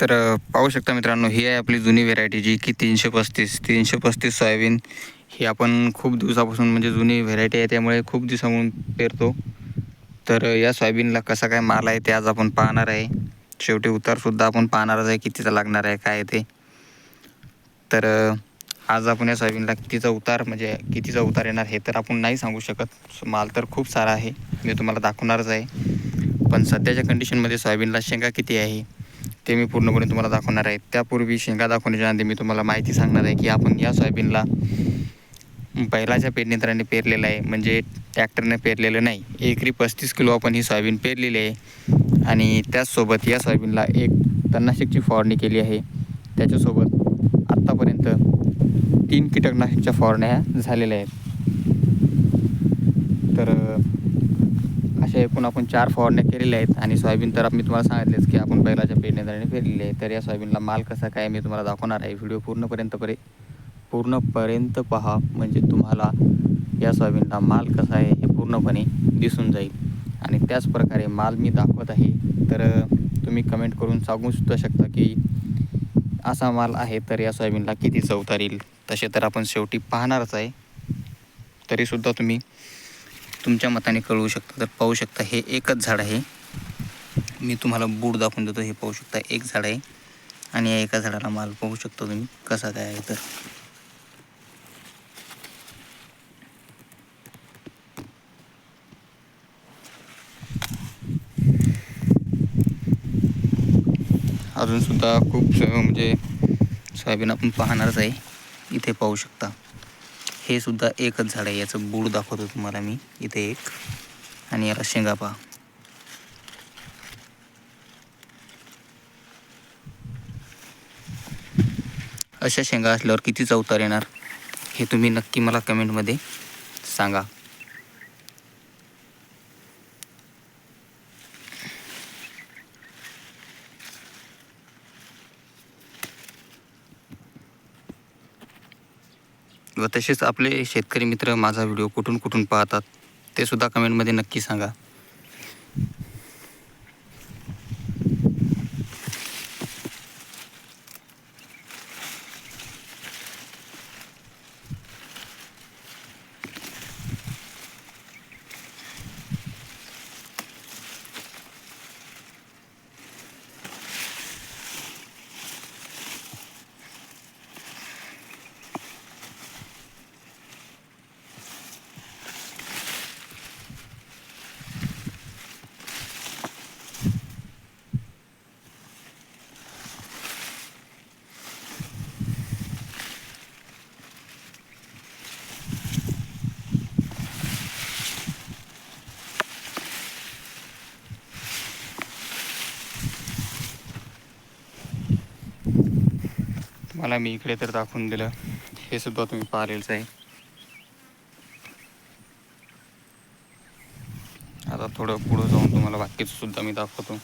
तर पाहू शकता मित्रांनो ही आहे आपली जुनी व्हेरायटी जी की तीनशे पस्तीस तीनशे पस्तीस सोयाबीन. ही आपण खूप दिवसापासून म्हणजे जुनी व्हेरायटी आहे त्यामुळे खूप दिवसामधून पेरतो. तर या सोयाबीनला कसा काय माल आहे ते आज आपण पाहणार आहे. शेवटी उतारसुद्धा आपण पाहणारच आहे कितीचा लागणार आहे काय ते. तर आज आपण या सोयाबीनला कितीचा उतार म्हणजे कितीचा उतार येणार हे तर आपण नाही सांगू शकत. माल तर खूप सारा आहे मी तुम्हाला दाखवणारच आहे. पण सध्याच्या कंडिशनमध्ये सोयाबीनला शेंगा किती आहे? ते मी पूर्णपणे तुम्हाला दाखवणार आहे. त्यापूर्वी शेंगा दाखवण्याच्या आधी मी तुम्हाला माहिती सांगणार आहे की आपण या सोयाबीनला बैलाच्या पेरणीत्राने पेरलेलं आहे. म्हणजे ट्रॅक्टरने पेरलेलं नाही. एकरी पस्तीस किलो आपण ही सोयाबीन पेरलेली आहे. आणि त्याचसोबत या सोयाबीनला एक तणनाशकची फवारणी केली आहे. त्याच्यासोबत आत्तापर्यंत तीन कीटकनाशकच्या फवारण्या झालेल्या आहेत. तर अशा एकूण आपण चार फवारण्या केलेल्या आहेत आणि सोयाबीन तर मी तुम्हाला सांगितलेच की आपण बैलाच्या पेरणीद्वारे पेरलेली आहे. तर या सोयाबीनला माल कसा काय मी तुम्हाला दाखवणार आहे. व्हिडिओ पूर्णपर्यंत परे पूर्णपर्यंत पहा. म्हणजे तुम्हाला या सोयाबीनला माल कसा आहे हे पूर्णपणे दिसून जाईल. आणि त्याचप्रकारे माल मी दाखवत आहे. तर तुम्ही कमेंट करून सांगू सुद्धा शकता की असा माल आहे तर या सोयाबीनला किती चवतार येईल. तसे तर आपण शेवटी पाहणारच आहे. तरीसुद्धा तुम्ही तुमच्या मताने कळवू शकता. तर पाहू शकता हे एकच झाड आहे. मी तुम्हाला बूड दाखवून देतो हे पाहू शकता एक झाड आहे. आणि या एका झाडाला माल पाहू शकता तुम्ही कसा काय आहे तर. अजूनसुद्धा खूप म्हणजे सोयाबीन आपण पाहणारच आहे. इथे पाहू शकता. हे सुद्धा एकच झाड आहे. याचं बूड दाखवतो तुम्हाला मी. इथे एक. आणि याला शेंगा पहा. अशा शेंगा असल्यावर किती चवतार येणार हे तुम्ही नक्की मला कमेंटमध्ये सांगा. व तसेच आपले शेतकरी मित्र माझा व्हिडिओ कुठून कुठून पाहतात ते सुद्धा कमेंटमध्ये नक्की सांगा. तुम्हाला मी इकडे तर दाखवून दिलं. हे सुद्धा तुम्ही पाहिलेलंच आहे. आता थोडं पुढं जाऊन तुम्हाला बाकीचं सुद्धा मी दाखवतो.